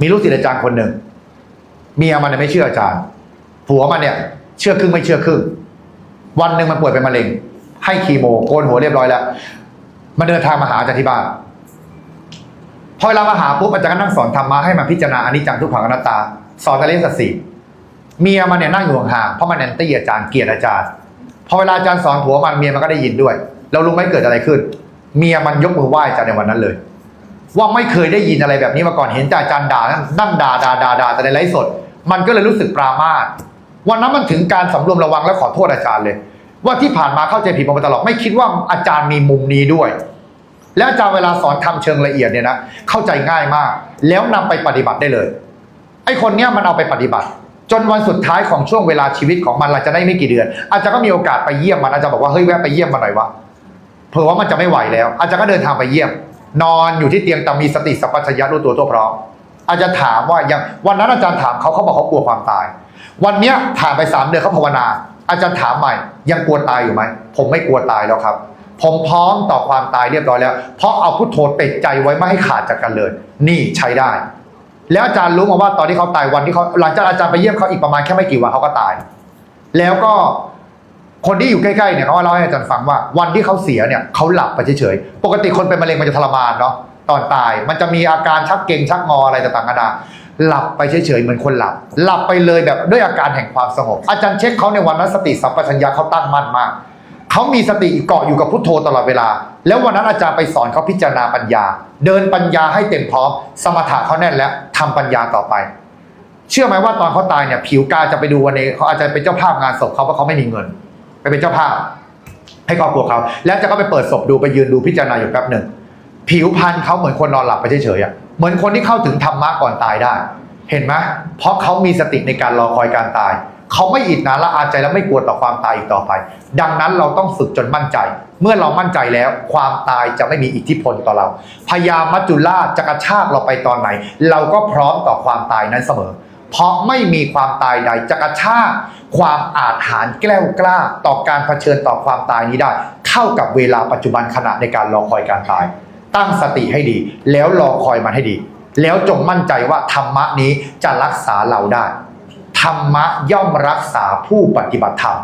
มีลูกศิษย์อาจารย์คนหนึ่งเมียมันเนี่ยไม่เชื่ออาจารย์ ผัวมันเนี่ย เชื่อครึ่งไม่เชื่อครึ่ง วันหนึ่งมันป่วยเป็นมะเร็ง ให้คีโมโกนหัวเรียบร้อยแล้ว มันเดินทางมาหาอาจารย์ที่บ้านพอเวลามาหาปุ๊บอาจารย์ก็นั่งสอนธรรมะให้มันพิจารณาอนิจจังทุกขังอนัตตา สอนอริยสัจสี่เมียมันเนี่ยนั่งอยู่ห่างๆเพราะมันแอนตี้อาจารย์เกลียดอาจารย์ พอเวลาอาจารย์สอนผัวมันเมียมันก็ได้ยินด้วย เรารู้ไหมเกิดอะไรขึ้น เมียมันยกมือไหว้อาจารย์ในวันนั้นเลย ว่าไม่เคยได้ยินอะไรแบบนี้มาก่อนเห็นแต่อาจารย์ด่านั่งด่าด่าด่าด่าแต่ในไลฟ์สด มันก็เลยรู้สึกปรามาสวันนั้นมันถึงการสำรวมระวังและขอโทษอาจารย์เลย ว่าที่ผ่านมาเข้าใจผิดมาตลอดไม่คิดว่าอาจารย์มีมุมนี้ด้วย และอาจารย์เวลาสอนทำเชิงละเอียดเนี่ยนะเข้าใจง่ายมาก แล้วนำไปปฏิบัติได้เลย ไอ้คนเนี้ยมันเอาไปปฏิบัติ จนวันสุดท้ายของช่วงเวลาชีวิตของมันเราจะได้ไม่กี่เดือน อาจารย์ก็มีโอกาสไปเยี่ยมมันอาจารย์บอกว่าเฮ้ยแวะไปเยี่ยมมันหน่อยวะเผื่อว่ามันจะไม่ไหวแล้ว อาจารย์ก็เดินทางไปเยี่ยม นอนอยู่ที่เตียงแต่มีสติสัพพัญญะรู้ตัวทั่วพร้อมอาจารย์ถามว่าอย่างวันนั้นอาจารย์ถามเขาเขาบอกเขากลัวความตาย วันเนี้ยผ่านไปสามเดือนเขาภาวนา อาจารย์ถามใหม่ ยังกลัวตายอยู่ไหมผมไม่กลัวตายแล้วครับ ผมพร้อมต่อความตายเรียบร้อยแล้ว เพราะเอาพุทโธติดใจไว้ไม่ให้ขาดจากกันเลย นี่ใช้ได้ แล้วอาจารย์รู้มาว่าตอนที่เขาตายวันที่เขาหลังจากอาจารย์ไปเยี่ยมเขาอีกประมาณแค่ไม่กี่วันเขาก็ตาย แล้วก็ คนที่อยู่ใกล้ๆเนี่ยเขาก็เล่าให้อาจารย์ฟังว่าวันที่เขาเสียเนี่ยเขาหลับไปเฉยๆ ปกติคนเป็นมะเร็งมันจะทรมานเนาะตอนตาย มันจะมีอาการชักเกร็งชักงออะไรต่างๆนานาหลับไปเฉยๆเหมือนคนหลับ หลับไปเลยแบบด้วยอาการแห่งความสงบ อาจารย์เช็คเขาในวันนั้นสติสัมปชัญญะเขาตั้งมั่นมากเขามีสติเกาะอยู่กับพุทโธตลอดเวลา แล้ววันนั้นอาจารย์ไปสอนเขาพิจารณาปัญญา เดินปัญญาให้เต็มพร้อม สมถะเขาแน่นแล้วทำปัญญาต่อไป เชื่อไหมว่าตอนเขาตายเนี่ยผิวกาจะไปดูวันนี้เขาอาจจะเป็นเจ้าภาพงานศพเขาเพราะเขาไม่มีเงิน ไปเป็นเจ้าภาพ ให้ครอบครัวเขา แล้วจะก็ไปเปิดศพดูไปยืนดูพิจารณาอยู่แป๊บหนึ่งผิวพรรณเขาเหมือนคนนอนหลับไปเฉยๆอะเหมือนคนที่เข้าถึงธรรมะก่อนตายได้ เห็นไหมเพราะเขามีสติในการรอคอยการตายเขาไม่อิดนะละอาใจและไม่กลัวต่อความตายอีกต่อไป ดังนั้นเราต้องฝึกจนมั่นใจ เมื่อเรามั่นใจแล้ว ความตายจะไม่มีอิทธิพลต่อเราพยามัจจุราชจะกระชากเราไปตอนไหน เราก็พร้อมต่อความตายนั้นเสมอ เพราะไม่มีความตายใดจะกระชากความอาจหารแกล้วกล้า ต่อการเผชิญต่อความตายนี้ได้เท่ากับเวลาปัจจุบันขณะในการรอคอยการตาย ตั้งสติให้ดี แล้วรอคอยมันให้ดี แล้วจงมั่นใจว่าธรรมะนี้จะรักษาเราได้ ธรรมะย่อมรักษาผู้ปฏิบัติธรรม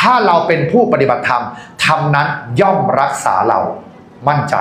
ถ้าเราเป็นผู้ปฏิบัติธรรมธรรมนั้นย่อมรักษาเรา มั่นใจ